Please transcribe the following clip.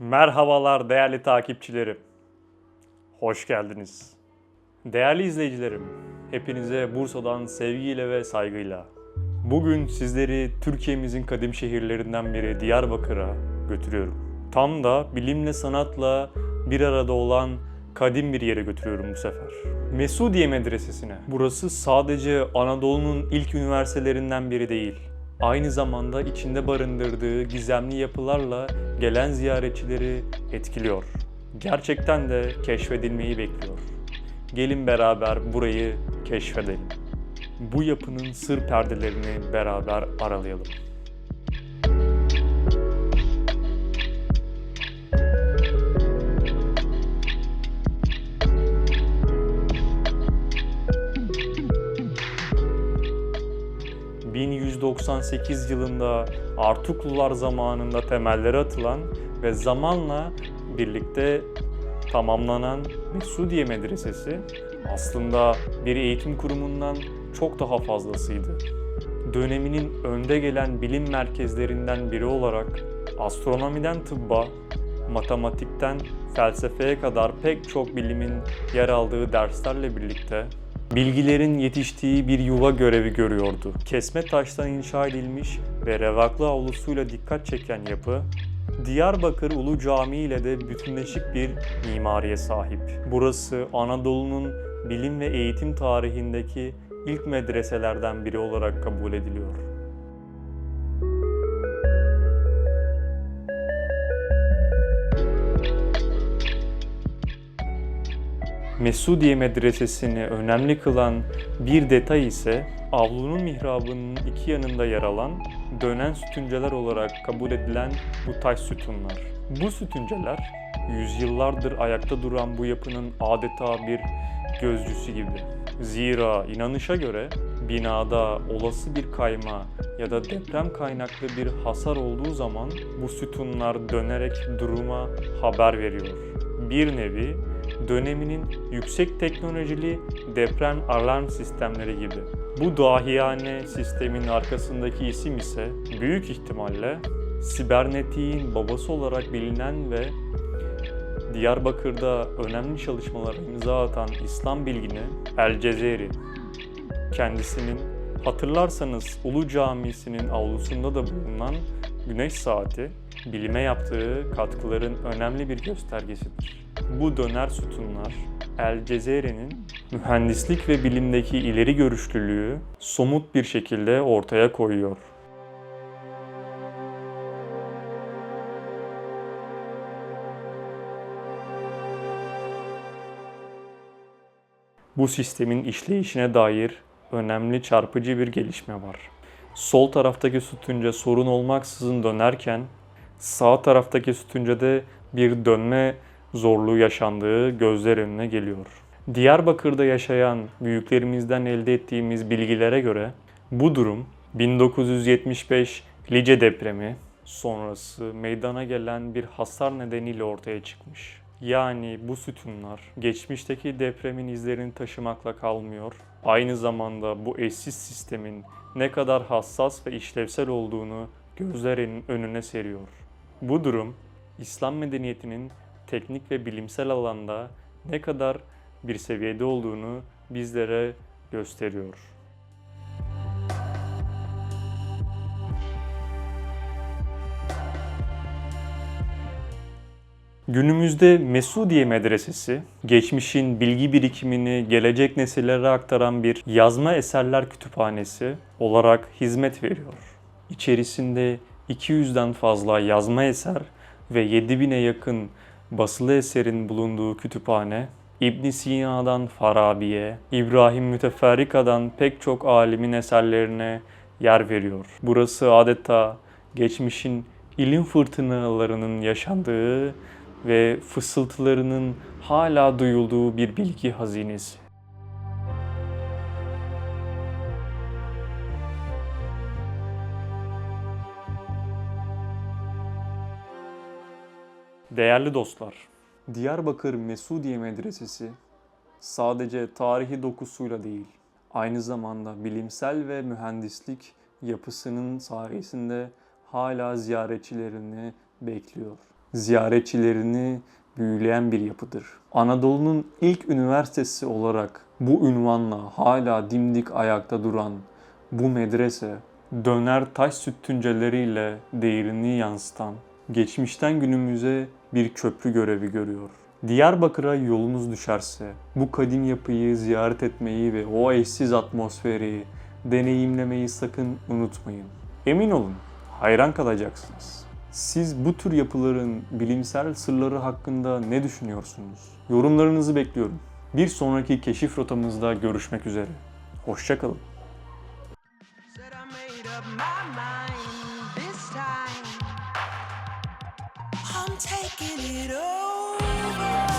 Merhabalar değerli takipçilerim. Hoş geldiniz. Değerli izleyicilerim, hepinize Bursa'dan sevgiyle ve saygıyla. Bugün sizleri Türkiye'mizin kadim şehirlerinden biri Diyarbakır'a götürüyorum. Tam da bilimle sanatla bir arada olan kadim bir yere götürüyorum bu sefer. Mesudiye Medresesi'ne. Burası sadece Anadolu'nun ilk üniversitelerinden biri değil. Aynı zamanda içinde barındırdığı gizemli yapılarla gelen ziyaretçileri etkiliyor. Gerçekten de keşfedilmeyi bekliyor. Gelin beraber burayı keşfedelim. Bu yapının sır perdelerini beraber aralayalım. ...1198 yılında Artuklular zamanında temelleri atılan ve zamanla birlikte tamamlanan Mesudiye Medresesi aslında bir eğitim kurumundan çok daha fazlasıydı. Döneminin önde gelen bilim merkezlerinden biri olarak astronomiden tıbba, matematikten felsefeye kadar pek çok bilimin yer aldığı derslerle birlikte bilgilerin yetiştiği bir yuva görevi görüyordu. Kesme taştan inşa edilmiş ve revaklı avlusuyla dikkat çeken yapı Diyarbakır Ulu Camii ile de bütünleşik bir mimariye sahip. Burası Anadolu'nun bilim ve eğitim tarihindeki ilk medreselerden biri olarak kabul ediliyor. Mesudiye Medresesi'ni önemli kılan bir detay ise avlunun mihrabının iki yanında yer alan dönen sütunceler olarak kabul edilen bu taş sütunlar. Bu sütunceler yüzyıllardır ayakta duran bu yapının adeta bir gözcüsü gibi. Zira inanışa göre binada olası bir kayma ya da deprem kaynaklı bir hasar olduğu zaman bu sütunlar dönerek duruma haber veriyor. Bir nevi döneminin yüksek teknolojili deprem alarm sistemleri gibi. Bu dahiyane sistemin arkasındaki isim ise büyük ihtimalle sibernetiğin babası olarak bilinen ve Diyarbakır'da önemli çalışmalara imza atan İslam bilgini El Cezeri. Kendisinin hatırlarsanız Ulu Camisi'nin avlusunda da bulunan güneş saati bilime yaptığı katkıların önemli bir göstergesidir. Bu döner sütunlar El Cezere'nin mühendislik ve bilimdeki ileri görüşlülüğü somut bir şekilde ortaya koyuyor. Bu sistemin işleyişine dair önemli çarpıcı bir gelişme var. Sol taraftaki sütunca sorun olmaksızın dönerken sağ taraftaki sütuncada bir dönme zorluğu yaşandığı gözler önüne geliyor. Diyarbakır'da yaşayan büyüklerimizden elde ettiğimiz bilgilere göre bu durum 1975 Lice depremi sonrası meydana gelen bir hasar nedeniyle ortaya çıkmış. Yani bu sütunlar geçmişteki depremin izlerini taşımakla kalmıyor. Aynı zamanda bu eşsiz sistemin ne kadar hassas ve işlevsel olduğunu gözlerin önüne seriyor. Bu durum İslam medeniyetinin teknik ve bilimsel alanda ne kadar bir seviyede olduğunu bizlere gösteriyor. Günümüzde Mesudiye Medresesi, geçmişin bilgi birikimini gelecek nesillere aktaran bir yazma eserler kütüphanesi olarak hizmet veriyor. İçerisinde 200'den fazla yazma eser ve 7000'e yakın basılı eserin bulunduğu kütüphane, İbn Sina'dan Farabi'ye, İbrahim Müteferrika'dan pek çok alimin eserlerine yer veriyor. Burası adeta geçmişin ilim fırtınalarının yaşandığı ve fısıltılarının hala duyulduğu bir bilgi hazinesi. Değerli dostlar, Diyarbakır Mesudiye Medresesi sadece tarihi dokusuyla değil, aynı zamanda bilimsel ve mühendislik yapısının sayesinde hala ziyaretçilerini bekliyor. ziyaretçilerini büyüleyen bir yapıdır. Anadolu'nun ilk üniversitesi olarak bu ünvanla hala dimdik ayakta duran bu medrese döner taş sütünceleriyle değerini yansıtan, geçmişten günümüze bir köprü görevi görüyor. Diyarbakır'a yolunuz düşerse bu kadim yapıyı ziyaret etmeyi ve o eşsiz atmosferi deneyimlemeyi sakın unutmayın. Emin olun hayran kalacaksınız. Siz bu tür yapıların bilimsel sırları hakkında ne düşünüyorsunuz? Yorumlarınızı bekliyorum. Bir sonraki keşif rotamızda görüşmek üzere. Hoşçakalın. Taking it over.